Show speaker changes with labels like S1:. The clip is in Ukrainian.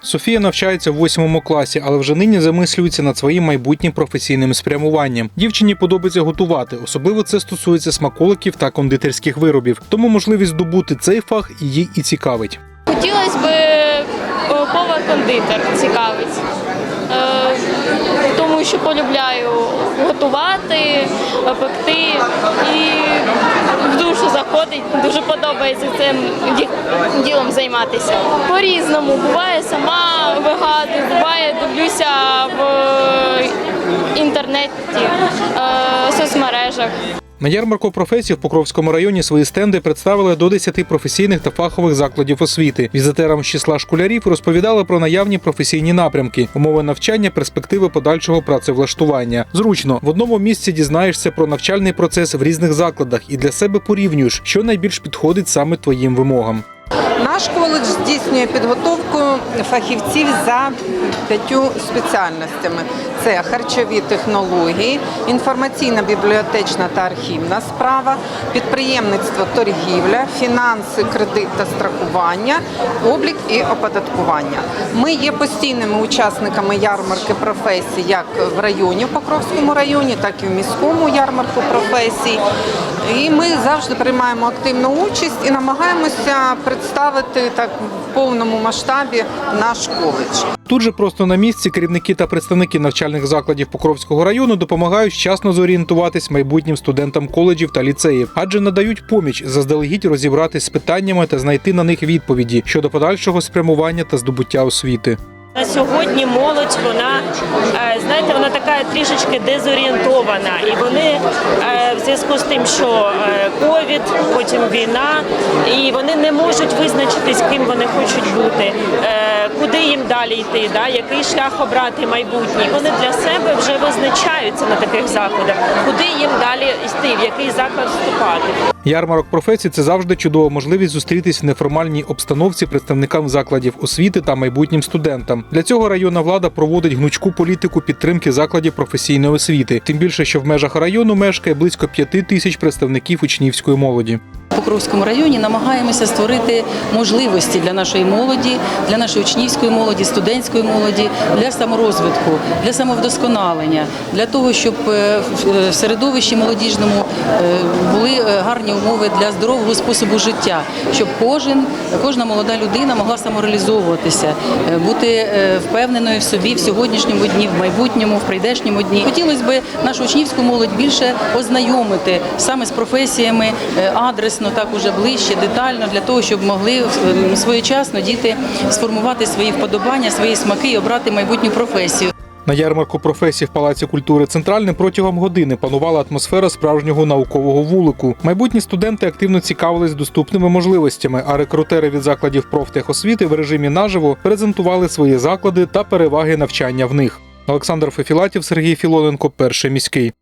S1: Софія навчається в восьмому класі, але вже нині замислюється над своїм майбутнім професійним спрямуванням. Дівчині подобається готувати, особливо це стосується смаколиків та кондитерських виробів. Тому можливість здобути цей фах її і цікавить.
S2: Хотілося б повар-кондитер цікавить. Е, Тому що полюбляю готувати, пекти і в душу заходить. Дуже подобається цим ділом займатися. По-різному буває сама вигадую, буває дивлюся в інтернеті, в соцмережах.
S1: На ярмарку професій в Покровському районі свої стенди представили до 10 професійних та фахових закладів освіти. Візитерам з числа школярів розповідали про наявні професійні напрямки, умови навчання, перспективи подальшого працевлаштування. Зручно в одному місці дізнаєшся про навчальний процес в різних закладах і для себе порівнюєш, що найбільш підходить саме твоїм вимогам.
S3: Наш коледж здійснює підготовку фахівців за п'ятью спеціальностями: це харчові технології, інформаційна бібліотечна та архівна справа, підприємництво, торгівля, фінанси, кредит та страхування, облік і оподаткування. Ми є постійними учасниками ярмарки професій як в районі в Покровському районі, так і в міському ярмарку професій. І ми завжди приймаємо активну участь і намагаємося представити так в повному масштабі наш коледж.
S1: Тут же просто на місці керівники та представники навчальних закладів Покровського району допомагають вчасно зорієнтуватись майбутнім студентам коледжів та ліцеїв, адже надають поміч заздалегідь розібратись з питаннями та знайти на них відповіді щодо подальшого спрямування та здобуття освіти.
S4: На сьогодні молодь, вона е, трішечки дезорієнтована, і вони е, в зв'язку з тим, що е, ковід, потім війна, і вони не можуть визначитись, ким вони хочуть бути, е, куди їм далі йти, да, який шлях обрати майбутній. Вони для себе вже визначаються на таких заходах, куди їм далі йти, в який заклад вступати.
S1: Ярмарок професій це завжди чудова можливість зустрітись в неформальній обстановці представникам закладів освіти та майбутнім студентам. Для цього районна влада проводить гнучку політику підтримки закладів професійної освіти. Тим більше, що в межах району мешкає близько п'яти тисяч представників учнівської молоді.
S5: В Покровському районі намагаємося створити можливості для нашої молоді, для нашої учнівської молоді, студентської молоді, для саморозвитку, для самовдосконалення, для того, щоб е, в середовищі молодіжному е, були е, гарні умови для здорового способу життя, щоб кожен, кожна молода людина могла самореалізовуватися, е, бути е, впевненою в собі в сьогоднішньому дні, в майбутньому, в прийдешньому дні. Хотілося б нашу учнівську молодь більше ознайомити саме з професіями е, адресно, так уже ближче, детально, для того, щоб могли е, своєчасно діти сформувати свої вподобання, свої смаки і обрати майбутню професію.
S1: На ярмарку професій в Палаці культури Центральне протягом години панувала атмосфера справжнього наукового вулику. Майбутні студенти активно цікавились доступними можливостями, а рекрутери від закладів профтехосвіти в режимі наживо презентували свої заклади та переваги навчання в них. Олександр Фефілатів, Сергій Філоненко, перший міський.